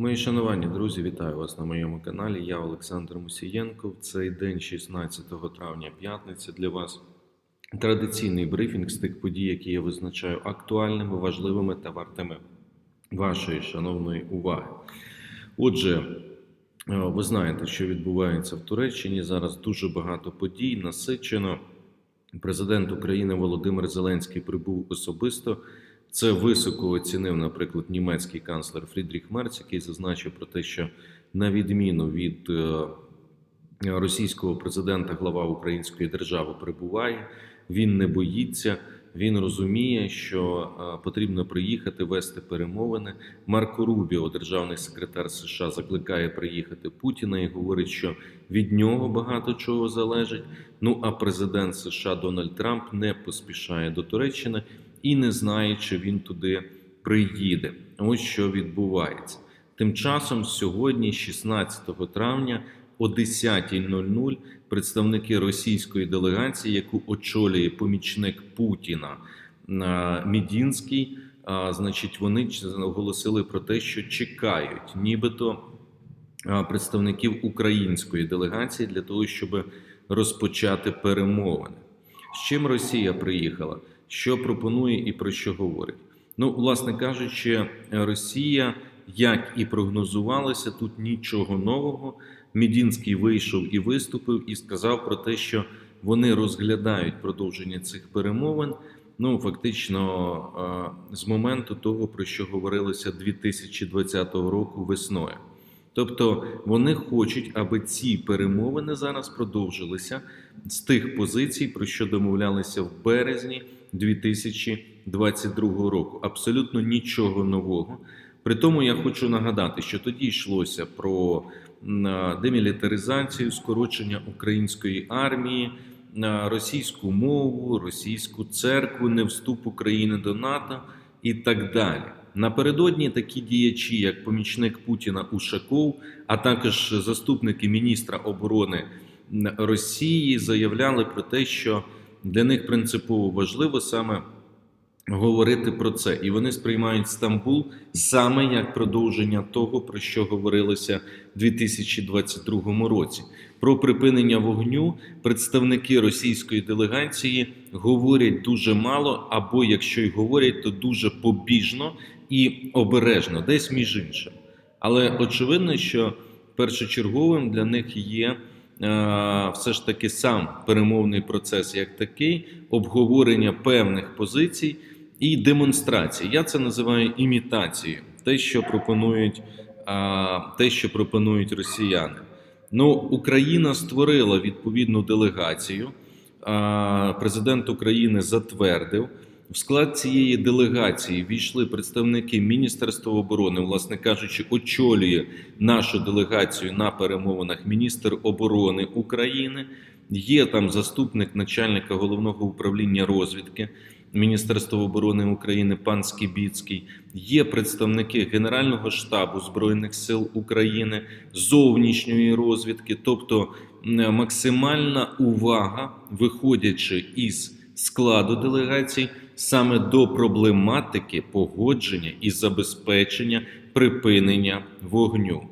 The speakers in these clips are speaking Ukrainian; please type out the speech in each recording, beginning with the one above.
Мої шановані друзі, вітаю вас на моєму каналі. Я Олександр Мусієнко. В цей день, 16 травня, п'ятниця, для вас традиційний брифінг з тих подій, які я визначаю актуальними, важливими та вартими вашої шановної уваги. Отже, е, ви знаєте, що відбувається в Туреччині. Зараз дуже багато подій, насичено. Президент України Володимир Зеленський прибув особисто. Це високо оцінив, наприклад, німецький канцлер Фрідріх Мерц, який зазначив про те, що на відміну від е, російського президента, глава Української держави прибуває. Він не боїться, він розуміє, що е, потрібно приїхати вести перемовини. Марко Рубіо, державний секретар США, закликає приїхати Путіна і говорить, що від нього багато чого залежить. Ну а президент США Дональд Трамп не поспішає до Туреччини і не знає, чи він туди приїде. Ось що відбувається. Тим часом, сьогодні, 16 травня, о 10.00, представники російської делегації, яку очолює помічник Путіна Мідінський, значить, вони оголосили про те, що чекають, нібито представників української делегації для того, щоб розпочати перемовини. З чим Росія приїхала? Що пропонує і про що говорить? Ну, власне кажучи, Росія, як і прогнозувалося, тут нічого нового. Мідінський вийшов і виступив, і сказав про те, що вони розглядають продовження цих перемовин. Ну, фактично, з моменту того, про що говорилося 2020 року весною. Тобто вони хочуть, аби ці перемовини зараз продовжилися з тих позицій, про що домовлялися в березні 2022 року. Абсолютно нічого нового. При тому я хочу нагадати, що тоді йшлося про демілітаризацію, скорочення української армії, російську мову, російську церкву, не вступ України до НАТО і так далі. Напередодні такі діячі, як помічник Путіна Ушаков, а також заступники міністра оборони Росії, заявляли про те, що для них принципово важливо саме говорити про це, і вони сприймають Стамбул саме як продовження того, про що говорилося в 2022 році. Про припинення вогню представники російської делегації говорять дуже мало, або якщо й говорять, то дуже побіжно і обережно, десь між іншим. Але очевидно, що першочерговим для них є все ж таки сам перемовний процес як такий, обговорення певних позицій і демонстрації. Я це називаю імітацією, те, що пропонують, те, що пропонують росіяни. Ну, Україна створила відповідну делегацію. Президент України затвердив. В склад цієї делегації війшли представники Міністерства оборони, власне кажучи, очолює нашу делегацію на перемовинах міністр оборони України. Є там заступник начальника головного управління розвідки Міністерства оборони України пан Скібіцький. Є представники Генерального штабу Збройних сил України, зовнішньої розвідки, тобто максимальна увага, виходячи із складу делегацій, саме до проблематики погодження і забезпечення припинення вогню.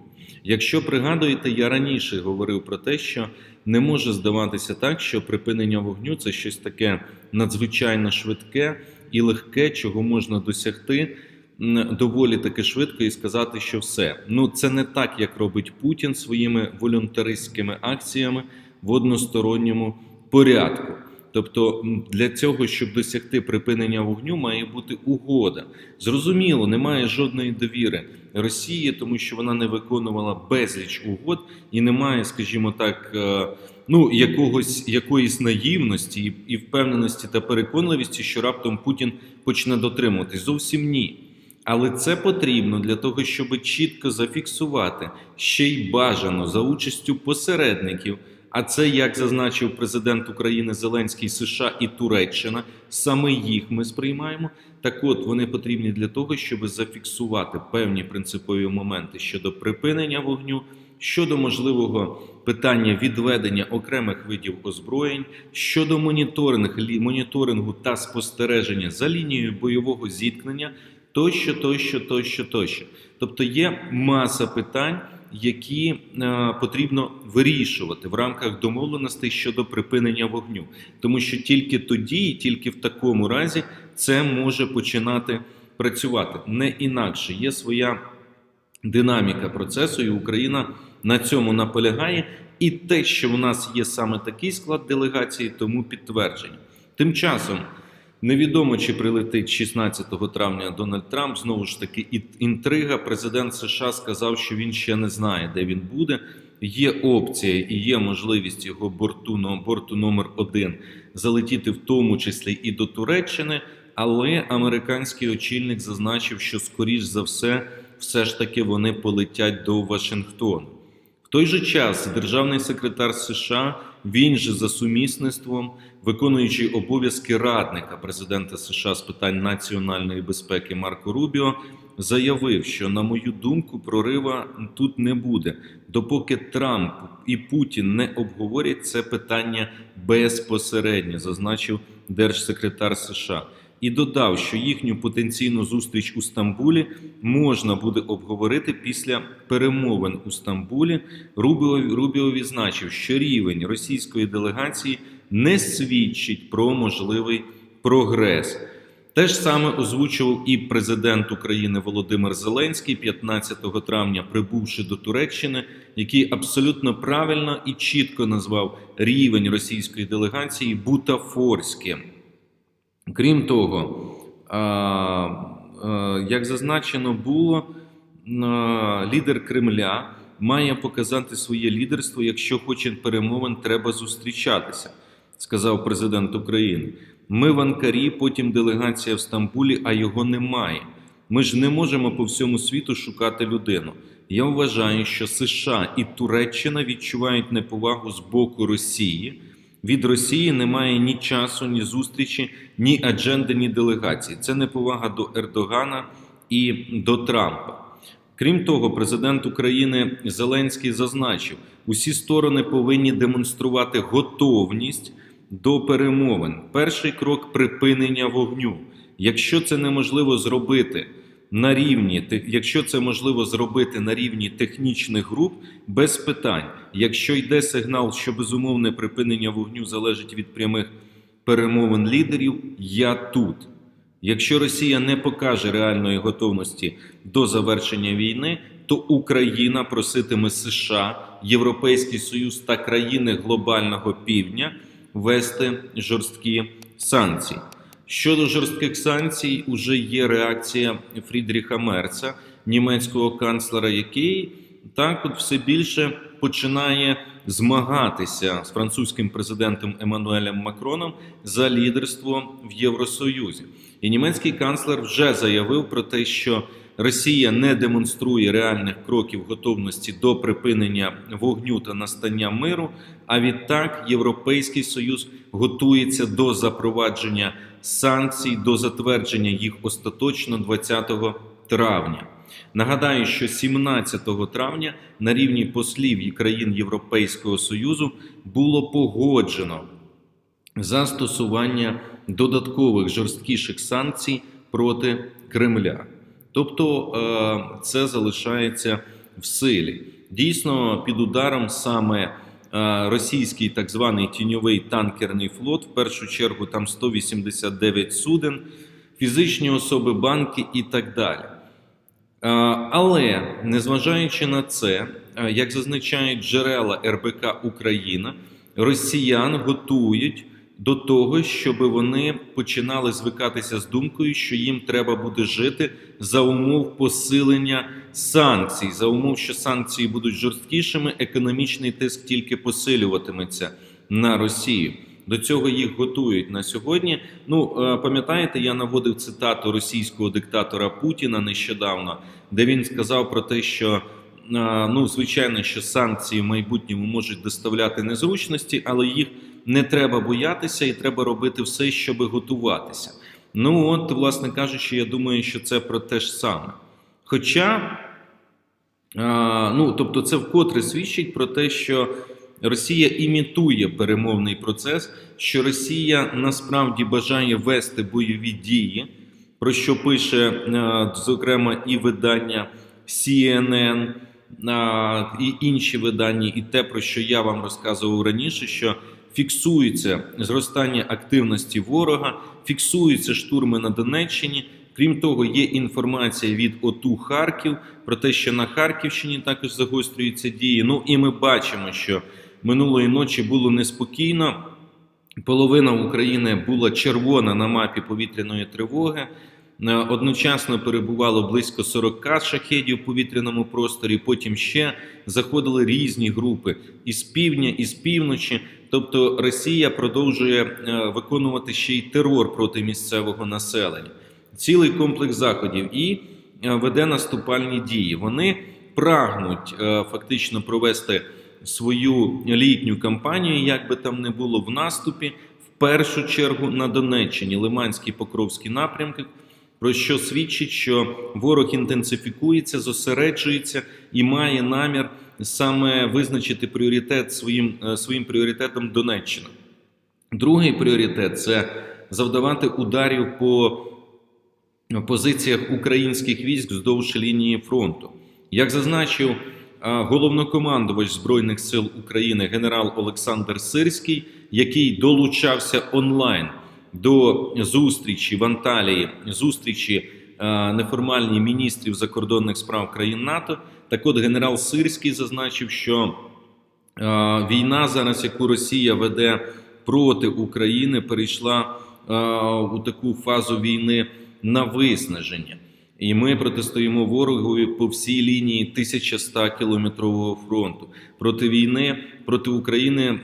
Якщо пригадуєте, я раніше говорив про те, що не може здаватися так, що припинення вогню це щось таке надзвичайно швидке і легке, чого можна досягти доволі таки швидко і сказати, що все. Ну це не так, як робить Путін своїми волюнтаристськими акціями в односторонньому порядку. Тобто для цього, щоб досягти припинення вогню, має бути угода. Зрозуміло, немає жодної довіри Росії, тому що вона не виконувала безліч угод і немає, скажімо так, е, ну якогось якоїсь наївності і, і впевненості та переконливості, що раптом Путін почне дотримуватись. Зовсім ні. Але це потрібно для того, щоб чітко зафіксувати ще й бажано за участю посередників. А це, як зазначив президент України Зеленський, США і Туреччина, саме їх ми сприймаємо. Так от вони потрібні для того, щоб зафіксувати певні принципові моменти щодо припинення вогню, щодо можливого питання відведення окремих видів озброєнь, щодо моніторингу та спостереження за лінією бойового зіткнення. тощо, тощо, тощо, тощо. Тобто є маса питань, які е, потрібно вирішувати в рамках домовленостей щодо припинення вогню, тому що тільки тоді, і тільки в такому разі, це може починати працювати не інакше. Є своя динаміка процесу, і Україна на цьому наполягає. І те, що в нас є саме такий склад делегації, тому підтвердження. Тим часом невідомо, чи прилетить 16 травня Дональд Трамп. Знову ж таки, інтрига. Президент США сказав, що він ще не знає, де він буде. Є опція і є можливість його борту но- борту номер один залетіти, в тому числі і до Туреччини. Але американський очільник зазначив, що скоріш за все, все ж таки вони полетять до Вашингтону. В той же час державний секретар США, він же за сумісництвом, виконуючий обов'язки радника президента США з питань національної безпеки Марко Рубіо, заявив, що на мою думку, прорива тут не буде, допоки Трамп і Путін не обговорять це питання безпосередньо, зазначив держсекретар США. І додав, що їхню потенційну зустріч у Стамбулі можна буде обговорити після перемовин у Стамбулі. Рубіо, Рубіо відзначив, що рівень російської делегації не свідчить про можливий прогрес. Те ж саме озвучував і президент України Володимир Зеленський 15 травня, прибувши до Туреччини, який абсолютно правильно і чітко назвав рівень російської делегації бутафорським. Крім того, як зазначено було, лідер Кремля має показати своє лідерство. Якщо хоче перемовин, треба зустрічатися, сказав президент України. Ми в Анкарі, потім делегація в Стамбулі, а його немає. Ми ж не можемо по всьому світу шукати людину. Я вважаю, що США і Туреччина відчувають неповагу з боку Росії. Від Росії немає ні часу, ні зустрічі, ні адженди, ні делегації. Це неповага до Ердогана і до Трампа. Крім того, президент України Зеленський зазначив, усі сторони повинні демонструвати готовність до перемовин. Перший крок припинення вогню. Якщо це неможливо зробити на рівні, якщо це можливо зробити на рівні технічних груп, без питань. Якщо йде сигнал, що безумовне припинення вогню залежить від прямих перемовин лідерів, я тут. Якщо Росія не покаже реальної готовності до завершення війни, то Україна проситиме США, Європейський Союз та країни глобального півдня ввести жорсткі санкції. Щодо жорстких санкцій, уже є реакція Фрідріха Мерца, німецького канцлера, який так от все більше починає змагатися з французьким президентом Еммануелем Макроном за лідерство в Євросоюзі. І німецький канцлер вже заявив про те, що Росія не демонструє реальних кроків готовності до припинення вогню та настання миру. А відтак Європейський Союз готується до запровадження санкцій, до затвердження їх остаточно 20 травня. Нагадаю, що 17 травня на рівні послів і країн Європейського Союзу було погоджено застосування додаткових жорсткіших санкцій проти Кремля. Тобто е, це залишається в силі. Дійсно, під ударом саме е, російський так званий тіньовий танкерний флот, в першу чергу там 189 суден, фізичні особи, банки і так далі. Е, Але незважаючи на це, як зазначають джерела РБК Україна, росіян готують до того, щоб вони починали звикатися з думкою, що їм треба буде жити за умов посилення санкцій, за умов, що санкції будуть жорсткішими, економічний тиск тільки посилюватиметься на Росію. До цього їх готують на сьогодні. Ну е, пам'ятаєте, я наводив цитату російського диктатора Путіна нещодавно, де він сказав про те, що е, ну звичайно, що санкції в майбутньому можуть доставляти незручності, але їх не треба боятися, і треба робити все, щоб готуватися. Ну от, власне кажучи, я думаю, що це про те ж саме. Хоча, ну тобто, це вкотре свідчить про те, що Росія імітує перемовний процес, що Росія насправді бажає вести бойові дії про що пише зокрема і видання CNN, і інші видання, і те, про що я вам розказував раніше, що фіксується зростання активності ворога, фіксуються штурми на Донеччині. Крім того, є інформація від ОТУ Харків про те, що на Харківщині також загострюються дії. Ну і ми бачимо, що минулої ночі було неспокійно. Половина України була червона на мапі повітряної тривоги. Е, Одночасно перебувало близько 40 шахедів в повітряному просторі. Потім ще заходили різні групи із півдня, із півночі. Тобто Росія продовжує е, виконувати ще й терор проти місцевого населення, цілий комплекс заходів і е, веде наступальні дії. Вони прагнуть е, фактично провести свою літню кампанію, як би там не було в наступі, в першу чергу на Донеччині, Лиманський Покровський напрямки. Про що свідчить, що ворог інтенсифікується, зосереджується і має намір саме визначити пріоритет своїм, е, своїм пріоритетом Донеччина. Другий пріоритет це завдавати ударів по позиціях українських військ вздовж лінії фронту. Як зазначив головнокомандувач Збройних сил України генерал Олександр Сирський, який долучався онлайн до зустрічі в Анталії, зустрічі а, неформальні міністрів закордонних справ країн НАТО. Так от генерал Сирський зазначив, що війна зараз, яку Росія веде проти України, перейшла у таку фазу війни на виснаження. І ми протистоїмо ворогові по всій лінії 1100 кілометрового фронту. Проти війни проти України е,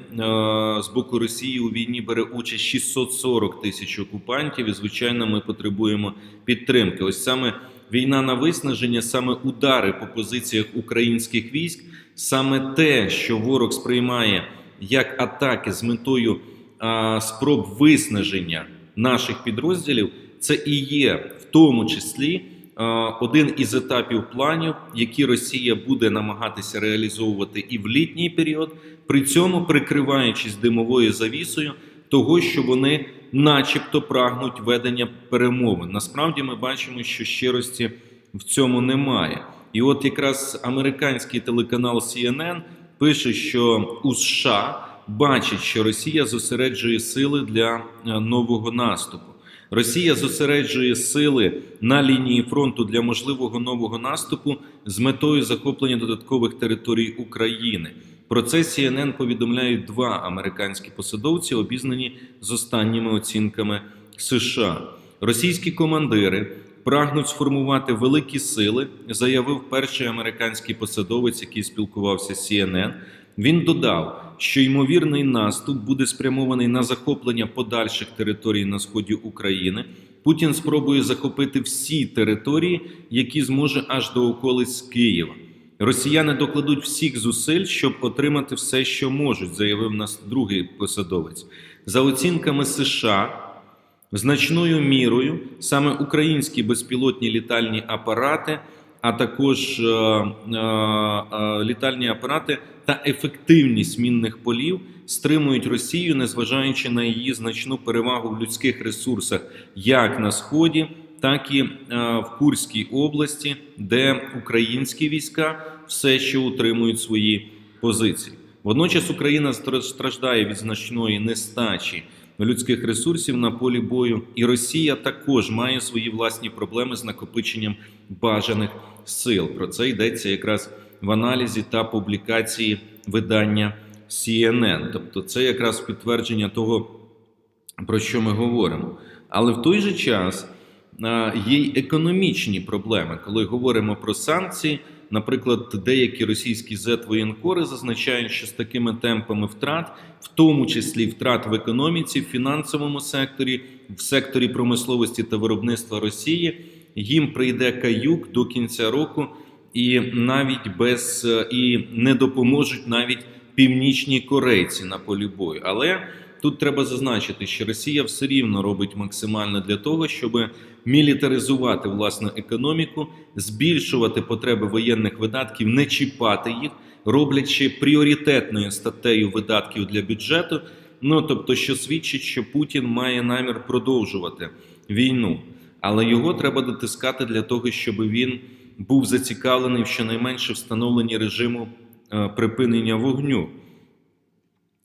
з боку Росії у війні бере участь 640 тисяч окупантів. І звичайно, ми потребуємо підтримки. Ось саме війна на виснаження, саме удари по позиціях українських військ, саме те, що ворог сприймає як атаки з метою е, спроб виснаження наших підрозділів. Це і є в тому числі один із етапів планів, які Росія буде намагатися реалізовувати і в літній період, при цьому прикриваючись димовою завісою того, що вони, начебто, прагнуть ведення перемовин. Насправді, ми бачимо, що щирості в цьому немає. І от якраз американський телеканал CNN пише, що у США бачить, що Росія зосереджує сили для е, нового наступу. Росія зосереджує сили на лінії фронту для можливого нового наступу з метою захоплення додаткових територій України. Про це CNN повідомляють два американські посадовці, обізнані з останніми оцінками США. Російські командири прагнуть сформувати великі сили, заявив перший американський посадовець, який спілкувався з CNN. Він додав, що ймовірний наступ буде спрямований на захоплення подальших територій на сході України. Путін спробує захопити всі території, які зможе аж до околиць Києва. Росіяни докладуть всіх зусиль, щоб отримати все, що можуть, заявив нас другий посадовець. За оцінками США, значною мірою саме українські безпілотні літальні апарати, а також е, е, е, літальні апарати та ефективність мінних полів стримують Росію, незважаючи на її значну перевагу в людських ресурсах, як на сході, так і е, в Курській області, де українські війська все ще утримують свої позиції. Водночас Україна страждає від значної нестачі людських ресурсів на полі бою, і Росія також має свої власні проблеми з накопиченням бажаних сил. Про це йдеться якраз в аналізі та публікації видання CNN. Тобто, це якраз підтвердження того, про що ми говоримо. Але в той же час є й економічні проблеми, коли говоримо про санкції. Наприклад, деякі російські зет-воєнкори зазначають, що з такими темпами втрат, в тому числі втрат в економіці, в фінансовому секторі, в секторі промисловості та виробництва Росії, їм прийде каюк до кінця року, і навіть без е, і не допоможуть навіть північні корейці на полі бою. Але тут треба зазначити, що Росія все рівно робить максимально для того, щоб мілітаризувати власну економіку, збільшувати потреби воєнних видатків, не чіпати їх, роблячи пріоритетною статтею видатків для бюджету. Ну тобто, що свідчить, що Путін має намір продовжувати війну. але його треба дотискати для того, щоб він був зацікавлений в щонайменше встановленні режиму е, припинення вогню.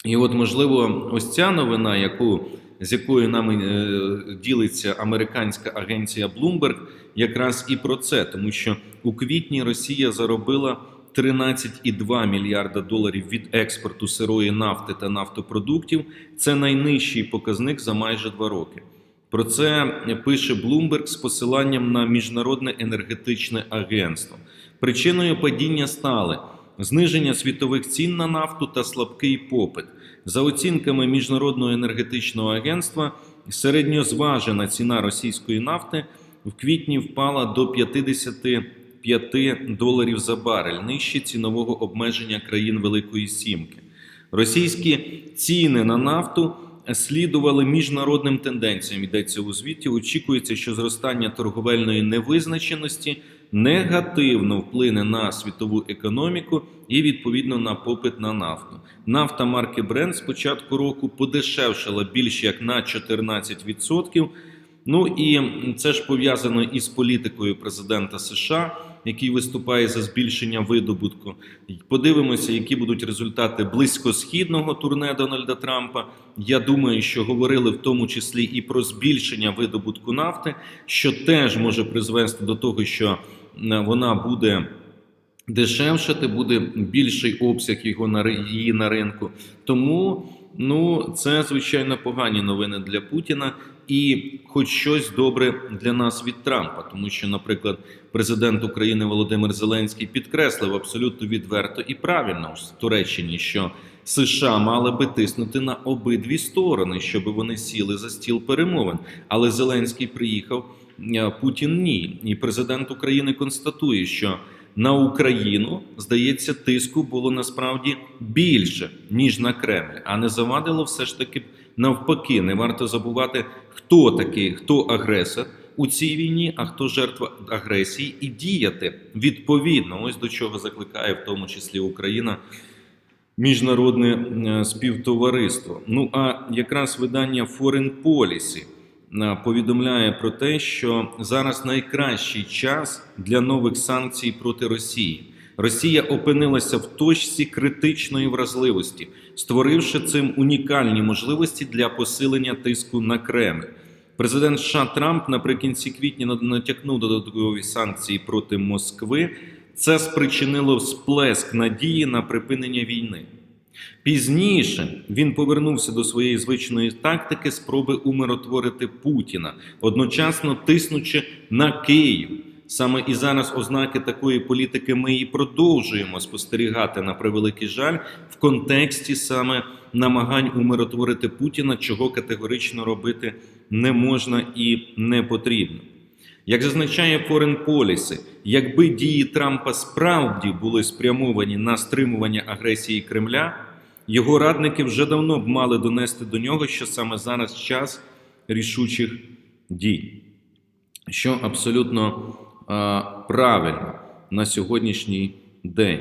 І от, можливо, ось ця новина, яку, з якою нами е, ділиться американська агенція Bloomberg, якраз і про це, тому що у квітні Росія заробила 13,2 мільярда доларів від експорту сирої нафти та нафтопродуктів. Це найнижчий показник за майже два роки. Про це пише Bloomberg з посиланням на міжнародне енергетичне агентство. Причиною падіння стали зниження світових цін на нафту та слабкий попит. За оцінками міжнародного енергетичного агентства, середньозважена ціна російської нафти в квітні впала до 55 доларів за барель, нижче цінового обмеження країн Великої Сімки. Російські ціни на нафту слідували міжнародним тенденціям. Йдеться у звіті. Очікується, що зростання торговельної невизначеності негативно вплине на світову економіку і відповідно на попит на нафту. Нафта марки Brent з початку року подешевшала більше як на 14%. Ну і це ж пов'язано із політикою президента США, який виступає за збільшення видобутку. Подивимося, які будуть результати близькосхідного турне Дональда Трампа. Я думаю, що говорили в тому числі і про збільшення видобутку нафти, що теж може призвести до того, що вона буде. Дешевшати буде більший обсяг його на її на ринку. Тому ну це звичайно погані новини для Путіна і хоч щось добре для нас від Трампа, тому що, наприклад, президент України Володимир Зеленський підкреслив абсолютно відверто і правильно в Туреччині, що США мали би тиснути на обидві сторони, щоб вони сіли за стіл перемовин. Але Зеленський приїхав, е, Путін ні. І президент України констатує, що на Україну, здається, тиску було насправді більше, ніж на Кремль, а не завадило все ж таки навпаки. Не варто забувати, хто такий, хто агресор у цій війні, а хто жертва агресії, і діяти відповідно. Ось до чого закликає в тому числі Україна. Міжнародне е, співтовариство. Ну а якраз видання Foreign Policy е, повідомляє про те, що зараз найкращий час для нових санкцій проти Росії. Росія опинилася в точці критичної вразливості, створивши цим унікальні можливості для посилення тиску на Кремль. Президент США Трамп наприкінці квітня натякнув додаткові санкції проти Москви. Це спричинило сплеск надії на припинення війни. Пізніше він повернувся до своєї звичної тактики спроби умиротворити Путіна, одночасно тиснучи на Київ. Саме і зараз ознаки такої політики ми і продовжуємо спостерігати на превеликий жаль в контексті саме намагань умиротворити Путіна, чого категорично робити не можна і не потрібно. Як зазначає Foreign Policy, якби дії Трампа справді були спрямовані на стримування агресії Кремля, його радники вже давно б мали донести до нього, що саме зараз час рішучих дій, що абсолютно а, правильно на сьогоднішній день.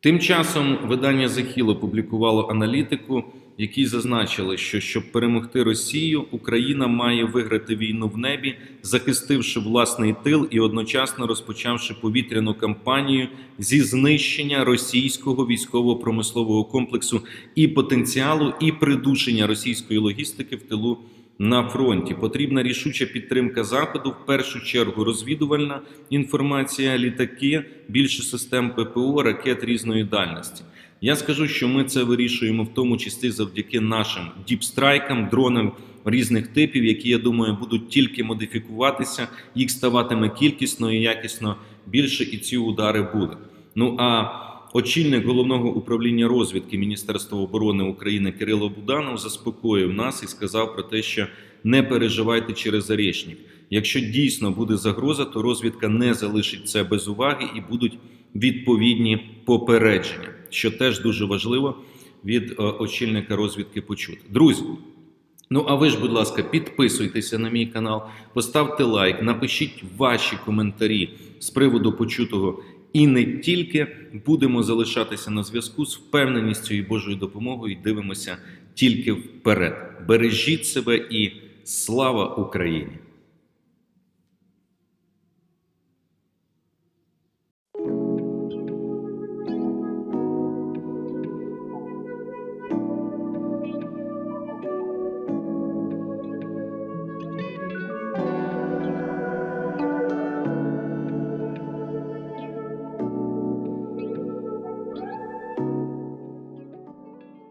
Тим часом видання Захіл опублікувало аналітику, які зазначили, що щоб перемогти Росію, Україна має виграти війну в небі, захистивши власний тил і одночасно розпочавши повітряну кампанію зі знищення російського військово-промислового комплексу і потенціалу, і придушення російської логістики в тилу на фронті. Потрібна рішуча підтримка заходу, в першу чергу розвідувальна інформація, літаки, більше систем ППО, ракет різної дальності. Я скажу, що ми це вирішуємо в тому числі завдяки нашим діпстрайкам, дронам різних типів, які я думаю будуть тільки модифікуватися. Їх ставатиме кількісно і якісно більше, і ці удари будуть. Ну а очільник головного управління розвідки Міністерства оборони України Кирило Буданов заспокоїв нас і сказав про те, що не переживайте через Заречник. Якщо дійсно буде загроза, то розвідка не залишить це без уваги і будуть відповідні попередження, що теж дуже важливо від е, очільника розвідки почути. Друзі. Ну, а ви ж, будь ласка, підписуйтеся на мій канал, поставте лайк, напишіть ваші коментарі з приводу почутого. І не тільки будемо залишатися на зв'язку з впевненістю і Божою допомогою. Дивимося тільки вперед. Бережіть себе і слава Україні!